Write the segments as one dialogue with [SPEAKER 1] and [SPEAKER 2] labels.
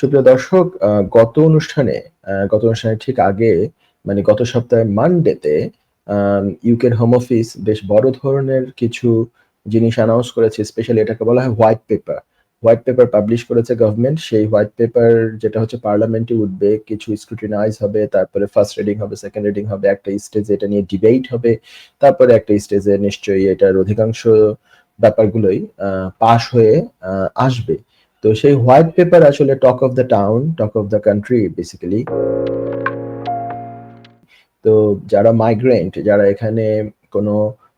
[SPEAKER 1] সুপ্রিয় দর্শক গত অনুষ্ঠানে গত অনুষ্ঠানে ঠিক আগে মানে গত সপ্তাহে মানডেতে ইউকের হোম অফিস বেশ বড় ধরনের কিছু জিনিস অ্যানাউন্স করেছে স্পেশালি এটাকে বলা হয় white paper white paper publish করেছে গভর্নমেন্ট সেই হোয়াইট পেপার যেটা হচ্ছে পার্লামেন্টে উঠবে, কিছু স্ক্রুটিনাইজ হবে, তারপরে ফার্স্ট রিডিং হবে সেকেন্ড রিডিং হবে, একটা স্টেজে এটা নিয়ে ডিবেট হবে, তারপরে একটা স্টেজে নিশ্চয়ই এটার অধিকাংশ ব্যাপারগুলোই পাশ হয়ে আসবে। তো সেই হোয়াইট পেপার আসলে talk of the town talk of the country basically তো যারা মাইগ্রেন্ট যারা এখানে কোনো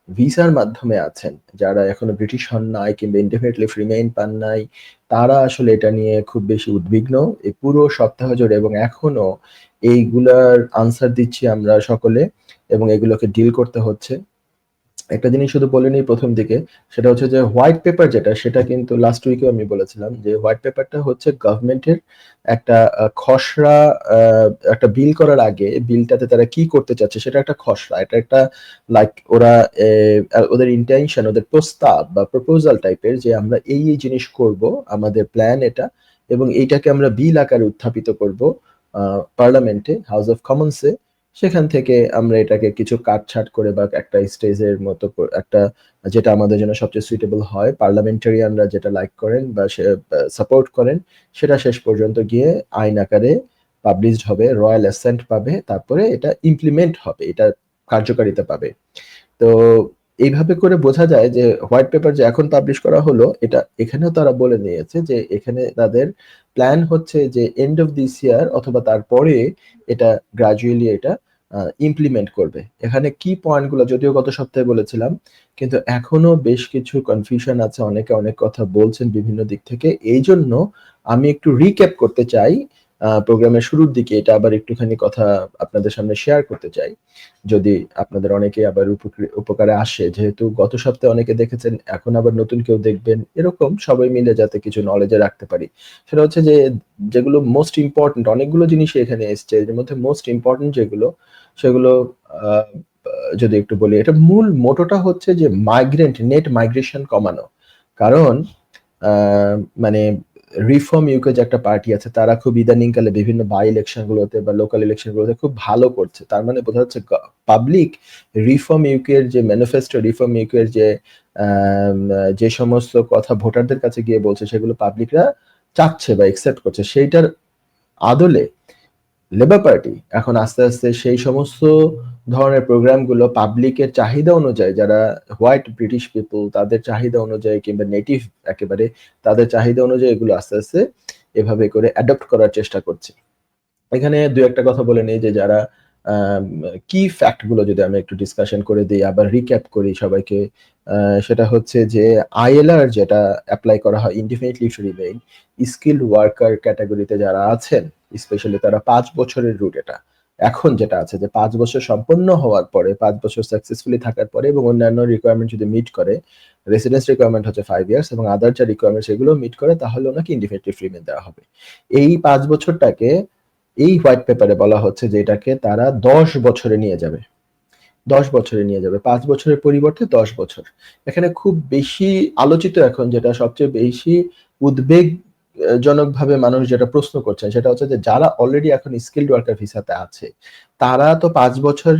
[SPEAKER 1] ভিসার মাধ্যমে আছেন, যারা এখনও ব্রিটিশ হন নাই কিংবা ইনডেফিনেটলি রিমেইন পান নাই, তারা আসলে এটা নিয়ে খুব বেশি উদ্বিগ্ন। এই পুরো সপ্তাহ জুড়ে এবং এখনও এইগুলার আনসার দিচ্ছি আমরা সকলে এবং এগুলোকে ডিল করতে হচ্ছে। একটা জিনিস শুধু বলে নিই প্রথম দিকে, সেটা হচ্ছে যে হোয়াইট পেপার যেটা, সেটা কিন্তু লাস্ট উইকেও আমি বলেছিলাম যে হোয়াইট পেপারটা হচ্ছে গভর্নমেন্টের একটা খসড়া একটা বিল করার আগে বিলটাতে তারা কি করতে চাচ্ছে সেটা একটা খসড়া। এটা একটা লাইক ওরা ওদের ইন্টেনশন ওদের প্রস্তাব বা প্রপোজাল টাইপের যে আমরা এই এই জিনিস করব, আমাদের প্ল্যান এটা, এবং এইটাকে আমরা বিল আকারে উত্থাপিত করব পার্লামেন্টে হাউস অফ কমন্সে সেখান থেকে আমরা এটাকে কিছু কাটছাট করে বা একটা স্টেজের মতো একটা যেটা আমাদের জন্য সবচেয়ে সুইটেবল হয়। পার্লামেন্টারিয়ানরা যেটা লাইক করেন বা সাপোর্ট করেন, সেটা শেষ পর্যন্ত গিয়ে আইন আকারে পাবলিশড হবে রয়্যাল অ্যাসেন্ট পাবে, তারপরে এটা ইমপ্লিমেন্ট হবে, এটা কার্যকারিতা পাবে। তো এইভাবে করে বোঝা যায় যে হোয়াইট পেপার যে এখন পাবলিশ করা হলো, এটা এখানেও তারা বলে নিয়েছে যে এখানে তাদের প্ল্যান হচ্ছে যে এন্ড অফ দিস ইয়ার অথবা তারপরে এটা গ্রাজুয়ালি এটা ইমপ্লিমেন্ট করবে। এখানে কি পয়েন্টগুলো যদিও গত সপ্তাহে বলেছিলাম, কিন্তু এখনও বেশ কিছু কনফিউশন আছে। অনেকে অনেক কথা বলছেন বিভিন্ন দিক থেকে। এই জন্য আমি একটু রিক্যাপ করতে চাই প্রোগ্রামের শুরুর দিকে এটা আবার একটুখানি কথা আপনাদের সামনে শেয়ার করতে চাই। যদি আপনাদের অনেকে আবার উপকৃ- উপকারে আসে, যেহেতু গত সপ্তাহে অনেকে দেখেছেন, এখন আবার নতুন কেউ দেখবেন, এরকম সবাই মিলে যাতে কিছু নলেজে রাখতে পারি। সেটা হচ্ছে যে, যেগুলো মোস্ট ইম্পর্টেন্ট অনেকগুলো জিনিস এখানে এসছে, এর মধ্যে মোস্ট ইম্পর্টেন্ট যেগুলো, সেগুলো যদি একটু বলি, এটা মূল মোটোটা হচ্ছে যে মাইগ্রেন্ট নেট মাইগ্রেশন কমানো। কারণ মানে রিফর্ম ইউকে যে একটা পার্টি আছে, তারা খুব ইদানিংকালে বিভিন্ন বাই ইলেকশন গুলোতে বা লোকাল ইলেকশন গুলোতে খুব ভালো করছে। তার মানে বোঝা যাচ্ছে পাবলিক রিফর্ম ইউকের যে ম্যানিফেস্টো রিফর্ম ইউকের যে যে সমস্ত কথা ভোটারদের কাছে গিয়ে বলছে, সেগুলো পাবলিকরা চাচ্ছে বা একসেপ্ট করছে। সেইটার আদলে লেবার পার্টি এখন আস্তে আস্তে সেই সমস্ত ধরনের প্রোগ্রামগুলো পাবলিকের চাহিদা অনুযায়ী, যারা হোয়াইট ব্রিটিশ পিপল তাদের চাহিদা অনুযায়ী কিংবা নেটিভ একেবারে, তাদের চাহিদা অনুযায়ী এগুলো আস্তে আস্তে এভাবে করে অ্যাডপ্ট করার চেষ্টা করছে। এখানে দু একটা কথা বলে নেই যে যারা কি ফ্যাক্টগুলো যদি আমি একটু ডিসকাশন করে দিই, আবার রিক্যাপ করি সবাইকে সেটা হচ্ছে যে আইএলআর যেটা অ্যাপ্লাই করা হয় ইনডিফিনিটলি রিমেইন স্কিল্ড ওয়ার্কার ক্যাটাগরিতে যারা আছেন স্পেশালি তারা পাঁচ বছরের রুট এটা। এখন যেটা আছে যে পাঁচ বছর সম্পন্ন হওয়ার পরে, পাঁচ বছর সাকসেসফুলি থাকার পরে এবং অন্যান্য রিকোয়ারমেন্ট যদি মিট করে রেসিডেন্স রিকোয়ারমেন্ট হচ্ছে ফাইভ ইয়ার্স এবং আদার যা রিকোয়ারমেন্ট সেগুলো মিট করে, তাহলে ওনাকে ইনডিফিনিটলি ফ্রিমেন দেওয়া হবে। এই পাঁচ বছরটাকে এই হোয়াইট পেপারে বলা হচ্ছে যে এটাকে তারা দশ বছরে নিয়ে যাবে। দশ বছরে নিয়ে যাবে। পাঁচ বছরের পরিবর্তে দশ বছর। এখানে খুব বেশি আলোচিত এখন যেটা সবচেয়ে বেশি উদ্বেগ জনকভাবে মানুষ যেটা প্রশ্ন করছেন, সেটা হচ্ছে যে যারা অলরেডি এখন স্কিল্ড ওয়ার্কার ভিসাতে আছে, তারা তো পাঁচ বছর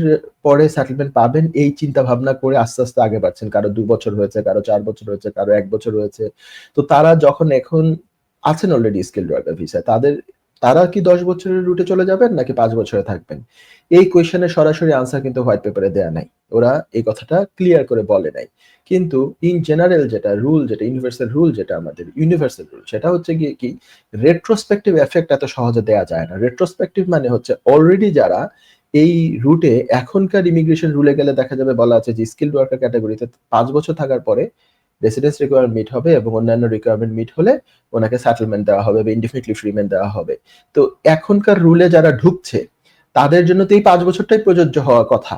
[SPEAKER 1] পরে সেটেলমেন্ট পাবেন এই চিন্তা ভাবনা করে আস্তে আস্তে আগে বাড়ছেন। কারও দু বছর হয়েছে, কারও চার বছর হয়েছে, কারও এক বছর হয়েছে। তো তারা যখন এখন আছেন অলরেডি স্কিল ওয়ার্কার ভিসায়, তাদের তারা কি দশ বছরের রুটে চলে যাবেন নাকি পাঁচ বছরে থাকবেন? এই কোয়েশ্চেনের সরাসরি আনসার কিন্তু হোয়াইট পেপারে দেয়া নাই। ওরা এই কথাটা ক্লিয়ার করে বলে নাই। কিন্তু ইন জেনারেল যেটা রুল যেটা ইউনিভার্সাল রুল যেটা আমাদের ইউনিভার্সাল রুল সেটা হচ্ছে গিয়ে কি? রেট্রোস্পেক্টিভ এফেক্ট এত সহজে দেয়া যায় না। রেট্রোস্পেক্টিভ মানে হচ্ছে অলরেডি যারা এই রুটে এখনকার ইমিগ্রেশন রুলে গেলে দেখা যাবে বলা আছে যে স্কিল্ড ওয়ার্কার ক্যাটাগরিতে পাঁচ বছর থাকার পরে রেসিডেন্স রিকোয়ারমেন্ট মিট হবে এবং অন্যান্য রিকোয়ারমেন্ট মিট হলে ওনাকে সেটেলমেন্ট দেওয়া হবে বা ইনডিফিনিটলি ফ্রিমেন্ট দেওয়া হবে। তো এখনকার রুলে যারা ঢুকছে, তাদের জন্য তো এই পাঁচ বছরটাই প্রযোজ্য হওয়ার কথা।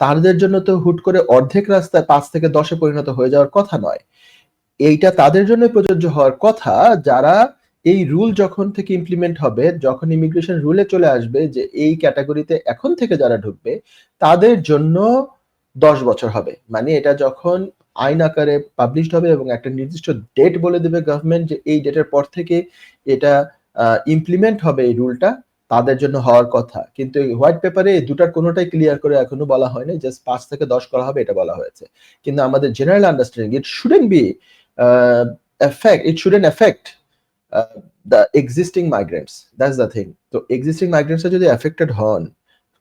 [SPEAKER 1] তাদের জন্য তো হুট করে অর্ধেক রাস্তায় পাঁচ থেকে দশে পরিণত হয়ে যাওয়ার কথা নয়। এইটা তাদের জন্য প্রযোজ্য হওয়ার কথা, যারা এই রুল যখন থেকে ইমপ্লিমেন্ট হবে, যখন ইমিগ্রেশন রুলে চলে আসবে যে এই ক্যাটাগরিতে এখন থেকে যারা ঢুকবে, তাদের জন্য দশ বছর হবে। মানে এটা যখন আইন আকারে পাবলিশড হবে এবং একটা নির্দিষ্ট ডেট বলে দেবে গভর্নমেন্ট যে এই ডেটের পর থেকে এটা ইমপ্লিমেন্ট হবে এই রুলটা তাদের জন্য হওয়ার কথা। কিন্তু হোয়াইট পেপারে এই দুটার কোনোটাই ক্লিয়ার করে এখনও বলা হয়নি জাস্ট পাঁচ থেকে দশ করা হবে এটা বলা হয়েছে। কিন্তু আমাদের general understanding it shouldn't be affect it shouldn't affect the existing migrants that's the thing তো এক্সিস্টিং মাইগ্রেন্টসরা যদি এফেক্টেড হন,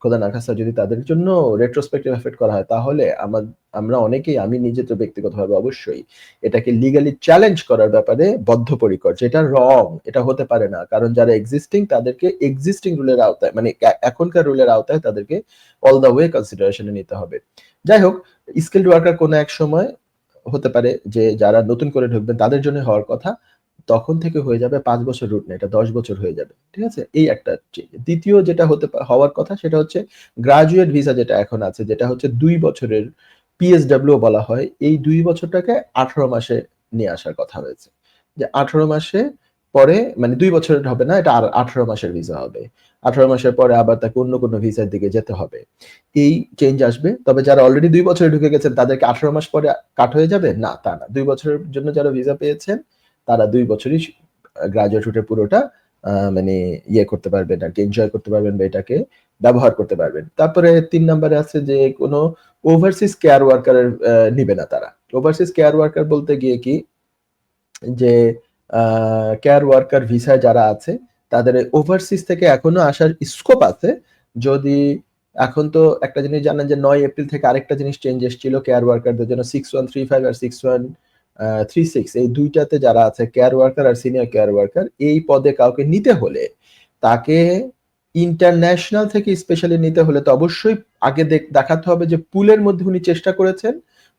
[SPEAKER 1] খোদা না খাস্তা, যদি তাদের জন্য রেট্রোস্পেক্টিভ এফেক্ট করা হয়, তাহলে আমার আমরা অনেকেই, আমি নিজে তো ব্যক্তিগতভাবে অবশ্যই, এটাকে লিগালি চ্যালেঞ্জ করার ব্যাপারে বদ্ধপরিকর, যেটা রং এটা হতে পারে না। কারণ যারা এক্সিস্টিং তাদেরকে এক্সিস্টিং রুলের আওতায় মানে এখনকার রুলের আওতায় তাদেরকে অল দ্য ওয়ে কনসিডারেশনে নিতে হবে। যাই হোক স্কিল্ড ওয়ার্কার কোনো এক সময় হতে পারে যে যারা নতুন করে ঢুকবেন, তাদের জন্য হওয়ার কথা, তখন থেকে হয়ে যাবে পাঁচ বছর রুট না এটা দশ বছর হয়ে যাবে, ঠিক আছে? এই একটা দ্বিতীয় যেটা হতে হওয়ার কথা, সেটা হচ্ছে গ্রাজুয়েট ভিসা যেটা এখন আছে, যেটা হচ্ছে দুই বছরের পিএসডাব্লিউ বলা হয়, এই দুই বছরটাকে আঠারো মাসে নিয়ে আসার কথা হয়েছে যে আঠারো মাসে পরে মানে দুই বছরের হবে না, এটা আঠারো মাসের ভিসা হবে। আঠারো মাসের পরে আবার তাকে অন্য কোনো ভিসার দিকে যেতে হবে। এই চেঞ্জ আসবে। তবে যারা অলরেডি দুই বছরে ঢুকে গেছেন, তাদেরকে আঠারো মাস পরে কাট হয়ে যাবে? না, তা না। দুই বছরের জন্য যারা ভিসা পেয়েছেন, তারা দুই বছরই গ্রাজুয়েট রুটে পুরোটা মানে ইয়ে করতে পারবেন আর কি এনজয় করতে পারবেন বা এটাকে ব্যবহার করতে পারবেন। তারপরে তিন নম্বরে আছে যে কোনো ওভারসিজ কেয়ার ওয়ার্কারের নিবে না তারা। ওভারসিজ কেয়ার ওয়ার্কার বলতে গিয়ে কি? যে কেয়ার ওয়ার্কার ভিসায় যারা আছে, তাদের ওভারসিজ থেকে এখনও আসার স্কোপ আছে। যদি এখন তো একটা জিনিস জানেন যে নয় এপ্রিল থেকে আরেকটা জিনিস চেঞ্জ এসেছিল কেয়ার ওয়ার্কারদের জন্য সিক্স ওয়ান থ্রি ফাইভ আর সিক্স ওয়ান থ্রি সিক্স এই দুইটাতে যারা আছে কেয়ার ওয়ার্কার আর সিনিয়র কেয়ার ওয়ার্কার এই পদে কাউকে নিতে হলে তাকে ইন্টারন্যাশনাল থেকে স্পেশালি নিতে হলে তো অবশ্যই আগে দেখাতে হবে যে পুলের মধ্যে উনি চেষ্টা করেছেন।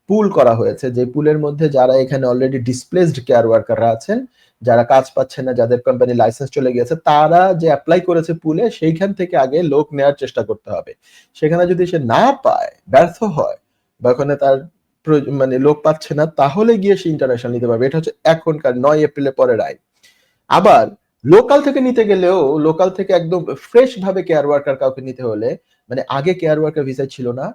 [SPEAKER 1] পুল করা হয়েছে যে পুলের মধ্যে যারা এখানে অলরেডি ডিসপ্লেসড কেয়ার ওয়ার্কাররা আছেন, যারা কাজ পাচ্ছে না, যাদের কোম্পানি লাইসেন্স চলে গিয়েছে, তারা যে অ্যাপ্লাই করেছে পুলে, সেইখান থেকে আগে লোক নেওয়ার চেষ্টা করতে হবে। সেখানে যদি সে না পায়, ব্যর্থ হয়, বা ওখানে তার মানে লোক পাচ্ছে না, তাহলে গিয়ে সে ইন্টারন্যাশনাল নিতে পারবে। এটা হচ্ছে এখনকার নয় এপ্রিলের পরের আইন। আবার লোকাল থেকে নিতে গেলেও লোকাল থেকে একদম ফ্রেশ ভাবে কেয়ার ওয়ার্কার কাউকে নিতে হলে মানে আগে কেয়ার ওয়ার্কার ভিসা ছিল না,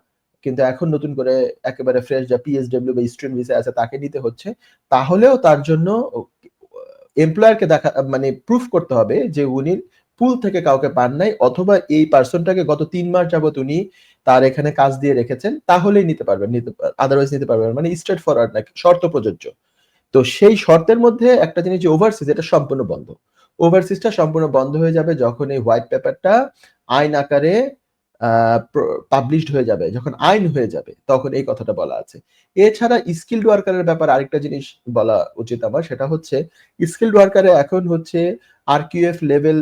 [SPEAKER 1] কিন্তু এখন নতুন করে একেবারে ফ্রেশ যা পিএসডব্লিউ বা স্টুডেন্ট ভিসা আছে, তাকে নিতে হচ্ছে। তাহলেও তার জন্য এমপ্লয়ারকে দেখা মানে প্রুফ করতে হবে যে উনি পুল থেকে কাউকে পান নাই, অথবা এই পার্সনটাকে গত তিন মাস যাবত উনি তার এখানে কাজ দিয়ে রেখেছেন, তাহলেই নিতে পারবেন, নিতে আদারওয়াইজ নিতে পারবেন মানে স্ট্রেট ফরওয়ার্ড নাকি শর্ত প্রযোজ্য। তো সেই শর্তের মধ্যে একটা জিনিস যে ওভারসিজ এটা সম্পূর্ণ বন্ধ। ওভারসিজটা সম্পূর্ণ বন্ধ হয়ে যাবে যখন এই হোয়াইট পেপারটা আইন আকারে পাবলিশড হয়ে যাবে। যখন আইন হয়ে যাবে, তখন এই কথাটা বলা আছে। এছাড়া স্কিল্ড ওয়ার্কারের ব্যাপার আরেকটা জিনিস বলা উচিত আমার, সেটা হচ্ছে স্কিল্ড ওয়ার্কারে এখন হচ্ছে আর কিউএফ লেভেল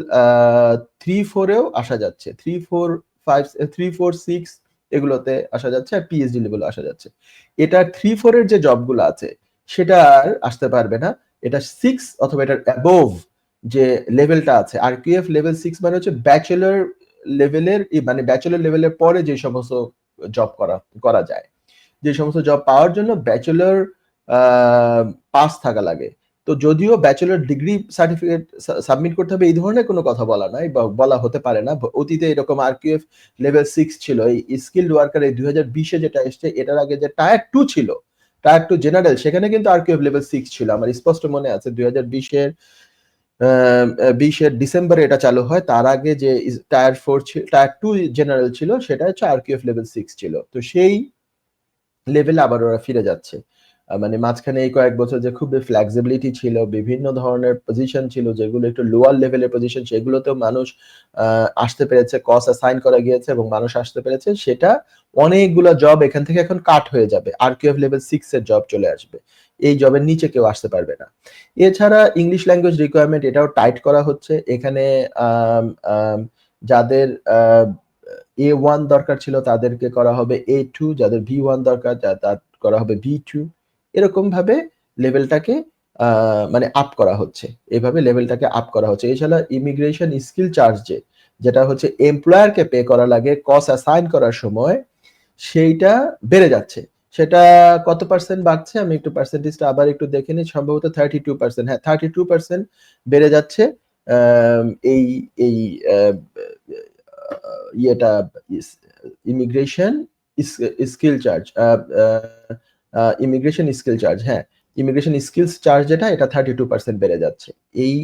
[SPEAKER 1] থ্রি ফোরেও আসা যাচ্ছে। Three four five three four six এগুলোতে আসা যাচ্ছে আর পিএইচডি লেভেলে আসা যাচ্ছে। এটা থ্রি ফোরের যে জবগুলো আছে, সেটা আর আসতে পারবে না। এটা সিক্স অথবা এটার অ্যাবোভ যে লেভেলটা আছে আর কিউএফ লেভেল সিক্স মানে হচ্ছে ব্যাচেলর লেভেলের মানে ব্যাচেলর লেভেলের পরে যে সমস্ত জব করা করা যায়। যে সমস্ত জব পাওয়ার জন্য ব্যাচেলর পাস থাকা লাগে। তো যদিও ব্যাচেলর ডিগ্রি সার্টিফিকেট সাবমিট করতে হবে, এই ধরনের কোনো কথা বলা নাই বা বলা হতে পারে না। অতীতে এরকম আর কিউএফ লেভেল সিক্স ছিল, এই স্কিল্ড ওয়ার্কার এই দুই হাজার বিশে যেটা এসছে, এটার আগে যে টায়ার টু ছিল টায়ার টু জেনারেল সেখানে কিন্তু আর কিউএফ লেভেল সিক্স ছিল। আমার স্পষ্ট মনে আছে, দুই হাজার বিশের বিশের ডিসেম্বরে এটা চালু হয়, তার আগে যে tier four tier two general ছিল, সেটা হচ্ছে আর কিউএফ লেভেল সিক্স ছিল। তো সেই লেভেলে আবার ওরা ফিরে যাচ্ছে। মানে মাঝখানে এই কয়েক বছর যে খুবই ফ্লেক্সিবিলিটি ছিল, বিভিন্ন ধরনের পজিশন ছিল যেগুলো একটু লোয়ার লেভেলের পজিশন সেগুলোতেও মানুষ আসতে পেরেছে কস অ্যাসাইন করা গিয়েছে এবং মানুষ আসতে পেরেছে। সেটা অনেকগুলো জব এখান থেকে এখন কাট হয়ে যাবে। আর কিউ এফ লেভেল সিক্স এর জব চলে আসবে। এই জবের নিচে কেউ আসতে পারবে না। এছাড়া ইংলিশ ল্যাঙ্গুয়েজ রিকোয়ারমেন্ট এটাও টাইট করা হচ্ছে। এখানে যাদের এ ওয়ান দরকার ছিল তাদেরকে করা হবে এ টু যাদের ভি ওয়ান দরকার করা হবে ভি টু এরকম ভাবে লেভেলটাকে মানে আপ করা হচ্ছে। এভাবে লেভেলটাকে আপ করা হচ্ছে। এছাড়া ইমিগ্রেশন স্কিল চার্জ যে, যেটা হচ্ছে এমপ্লয়ারকে পে করা লাগে কস অ্যাসাইন করার সময়, সেইটা বেড়ে যাচ্ছে। সেটা কত পার্সেন্ট বাড়ছে? আমি একটু পার্সেন্টেজটা আবার একটু দেখে নিই। সম্ভবত থার্টি টু পার্সেন্ট হ্যাঁ থার্টি টু পার্সেন্ট বেড়ে যাচ্ছে এই এই ইয়েটা immigration skill charge immigration skill charge হ্যাঁ ইমিগ্রেশন স্কিলস চার্জ যেটা, এটা থার্টি টু পার্সেন্ট বেড়ে যাচ্ছে। এই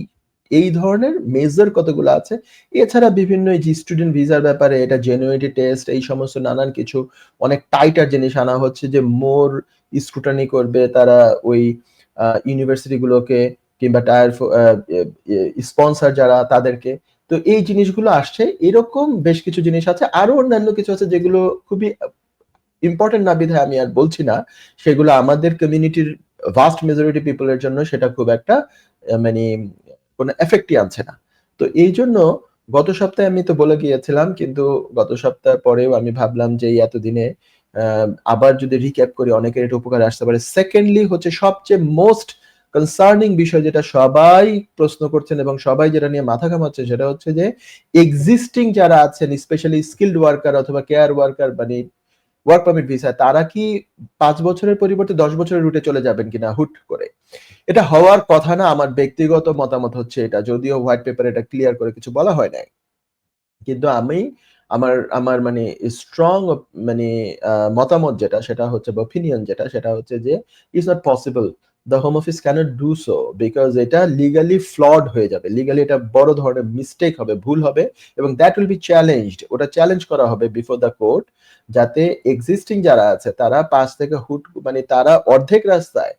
[SPEAKER 1] এই ধরনের মেজর কতগুলো আছে? এছাড়া বিভিন্ন যে স্টুডেন্ট ভিসার ব্যাপারে, এটা জেনুইনিটি টেস্ট এই সমস্ত নানান কিছু, অনেক টাইটার জিনিস আনা হচ্ছে যে মোর স্ক্রুটানি করবে তারা ওই ইউনিভার্সিটিগুলোকে কিংবা টায়ার স্পন্সর যারা তাদেরকে। তো এই জিনিসগুলো আসছে। এরকম বেশ কিছু জিনিস আছে। আরও অন্যান্য কিছু আছে যেগুলো খুবই ইম্পর্টেন্ট না বিধায় আমি আর বলছি না, সেগুলো আমাদের কমিউনিটির ভাস্ট মেজরিটি পিপলের জন্য সেটা খুব একটা মানে কোনো এফেক্টই আনছে না। তো এই জন্য গত সপ্তাহে আমি তো বলে গিয়েছিলাম, কিন্তু গত সপ্তাহ পরেও আমি ভাবলাম যে এতদিনে আবার যদি রিক্যাপ করি, অনেকের এটা উপকার আসতে পারে। সেকেন্ডলি হচ্ছে সবচেয়ে মোস্ট কনসার্নিং বিষয় যেটা সবাই প্রশ্ন করছেন এবং সবাই যেটা নিয়ে মাথা ঘামাচ্ছে সেটা হচ্ছে যে এক্সিস্টিং যারা আছেন স্পেশালি স্কিল্ড ওয়ার্কার অথবা কেয়ার ওয়ার্কার মানে ওয়ার্ক পারমিট ভিসা তারা কি পাঁচ বছরের পরিবর্তে দশ বছরের রুটে চলে যাবেন কিনা হুট করে? এটা হওয়ার কথা না, আমার ব্যক্তিগত মতামত হচ্ছে এটা। যদিও হোয়াইট পেপার এটা ক্লিয়ার করে কিছু বলা হয় নাই। কিন্তু আমি, আমার আমার মানে স্ট্রং মানে মতামত যেটা, সেটা হচ্ছে বা যেটা, সেটা হচ্ছে যে it's not possible the home office cannot do so because এটা লিগালি ফ্লড হয়ে যাবে। লিগালি এটা বড় ধরনের মিস্টেক হবে, ভুল হবে এবং দ্যাট উইল বি চ্যালেঞ্জড ওটা চ্যালেঞ্জ করা হবে বিফোর দ্য কোর্ট যাতে এক্সিস্টিং যারা আছে, তারা পাঁচ থেকে হুট মানে তারা অর্ধেক রাস্তায়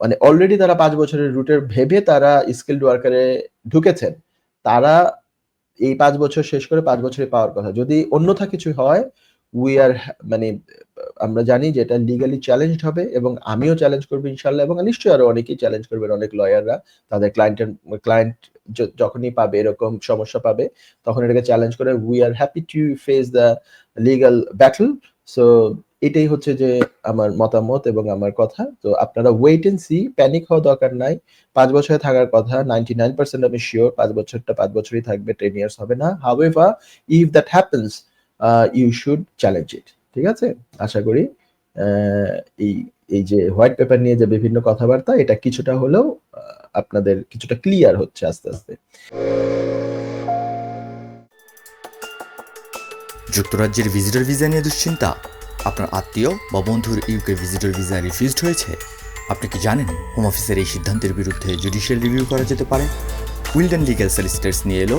[SPEAKER 1] মানে অলরেডি তারা পাঁচ বছরের রুটের ভেবে তারা স্কিল্ড ওয়ার্কারে ঢুকেছেন, তারা এই পাঁচ বছর শেষ করে পাঁচ বছরে পাওয়ার কথা। যদি অন্যথা কিছু হয় উই আর মানে আমরা জানি যে এটা লিগালি চ্যালেঞ্জ হবে এবং আমিও চ্যালেঞ্জ করব ইনশাল্লাহ এবং নিশ্চয়ই আরও অনেকেই চ্যালেঞ্জ করবেন, অনেক লয়াররা তাদের ক্লায়েন্টের ক্লায়েন্ট যখনই পাবে এরকম সমস্যা পাবে, তখন এটাকে চ্যালেঞ্জ করে we are happy to face the legal battle so এটাই হচ্ছে যে আমার মতামত এবং আমার কথা। তো আপনারা ওয়েট এন্ড সি প্যানিক হওয়া দরকার নাই। পাঁচ বছরে থাকার কথা নাইনটি নাইন পার্সেন্ট আমি শিওর পাঁচ বছরটা পাঁচ বছরই থাকবে টেন ইয়ার্স হবে না। However if that happens you should challenge it ঠিক আছে? আশা করি এই এই যে হোয়াইট পেপার নিয়ে যে বিভিন্ন কথাবার্তা, এটা কিছুটা হলেও আপনাদের কিছুটা ক্লিয়ার হচ্ছে আস্তে আস্তে।
[SPEAKER 2] যুক্তরাজ্যের ভিজিটর ভিসা নিয়ে দুশ্চিন্তা? আপনার আত্মীয় বা বন্ধুর ইউকে ভিজিটর ভিসা রিফিউজড হয়েছে? আপনি কি জানেন হোম অফিসের এই সিদ্ধান্তের বিরুদ্ধে জুডিশিয়াল রিভিউ করা যেতে পারে? উইলডেন লিগ্যাল সলিসিটার্স নিয়ে এলো?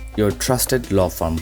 [SPEAKER 2] your trusted law firm.